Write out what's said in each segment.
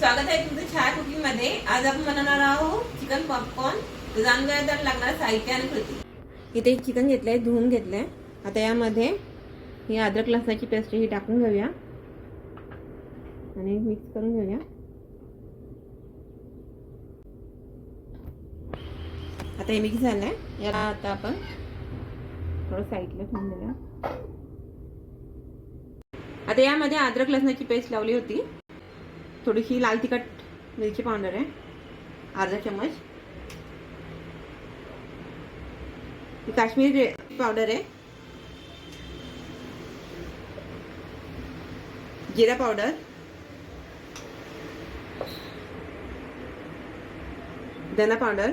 स्वागत आहे तुमचं छाया कुकिंगमध्ये आज आपण बनवणार आहोत चिकन पॉपकॉर्न जाणून घ्या तर लागणार साहित्य आणि कृती. इथे चिकन घेतलंय धुवून घेतलंय. आता यामध्ये ही अद्रक लसणाची पेस्ट ही टाकून घेऊया. आणि मिक्स करून घेऊया. आता हे मिक्स झालंय. याला आता आपण थोडं साईडला ठेवून देऊया. आता यामध्ये अद्रक लसणाची पेस्ट लावली होती. थोडीशी लाल तिखट मिरची पावडर आहे. अर्धा चम्मच. ही काश्मीरी पावडर आहे. जिरा पावडर. धना पावडर.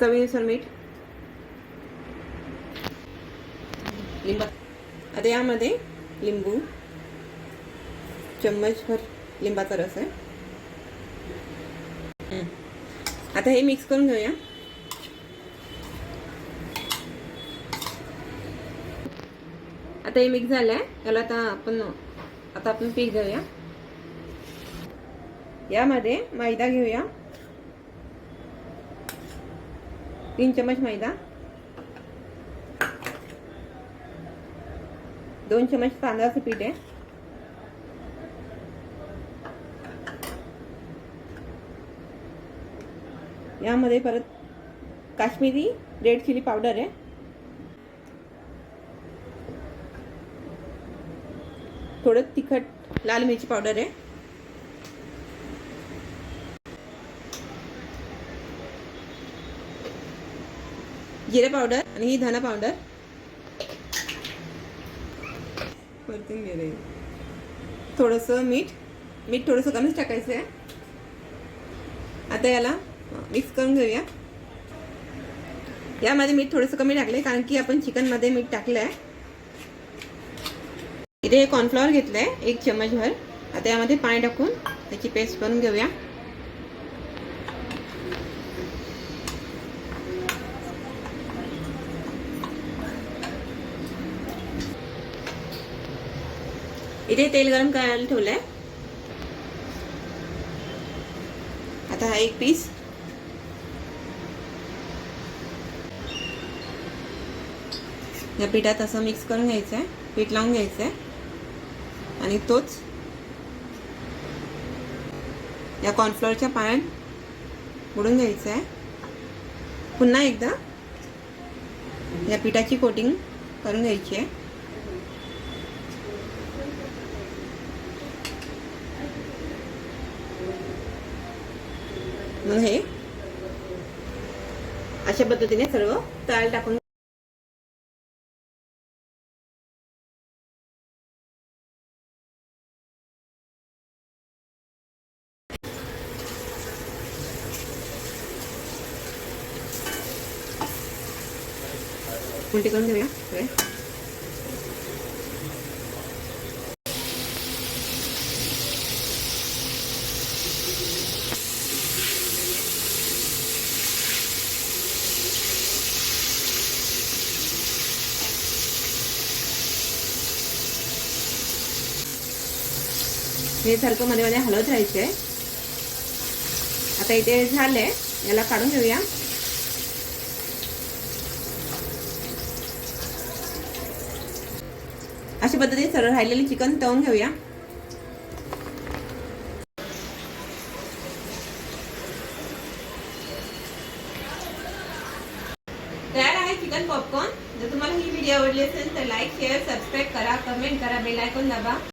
चवीनुसार मीठ. लिंबा आता यामध्ये लिंबू. चम्मचभर लिंबाचा रस आहे. आता हे मिक्स करून घेऊया. आता हे मिक्स झालंय. याला आता आपण आता आपण पीठ घेऊया. यामध्ये मैदा घेऊया. तीन चम्मच मैदा. दोन चमच तांदळाचं पीठ आहे. यामध्ये परत काश्मीरी रेड चिली पावडर आहे. थोडं तिखट लाल मिरची पावडर आहे. जिरे पावडर आणि ही धना पावडर. परतून थोडंसं मीठ मीठ थोडंसं कमीच टाकायचं आहे आता याला मिक्स करून घेऊया. यामध्ये मीठ थोडंसं कमी टाकलं कारण की आपण चिकनमध्ये मीठ टाकलं आहे इथे कॉर्नफ्लॉवर घेतलं आहे एक चम्मचभर. आता यामध्ये पाणी टाकून त्याची पेस्ट बनवून घेऊया. इथे तेल गरम करायला ठेवलंय. आता हा एक पीस या पिठात असं मिक्स करून घ्यायचं आहे पीठ लावून घ्यायचं आहे आणि तोच या कॉर्नफ्लोअरच्या पाण्यात बुडून घ्यायचं आहे पुन्हा एकदा या पिठाची कोटिंग करून घ्यायची आहे. मग हे. अशा पद्धतीने सर्व तळ टाकून उलटी करून घेऊया हे सारखं मध्ये मध्ये हलवत राहायचे. आता इथे झाले याला काढून घेऊया. अशा पद्धतीने सरळ राहिलेले चिकन तळून घेऊया. तयार आहे चिकन पॉपकॉर्न. जर तुम्हाला ही व्हिडिओ आवडली असेल तर लाईक शेअर सबस्क्राईब करा कमेंट करा बेल आयकॉन दाबा.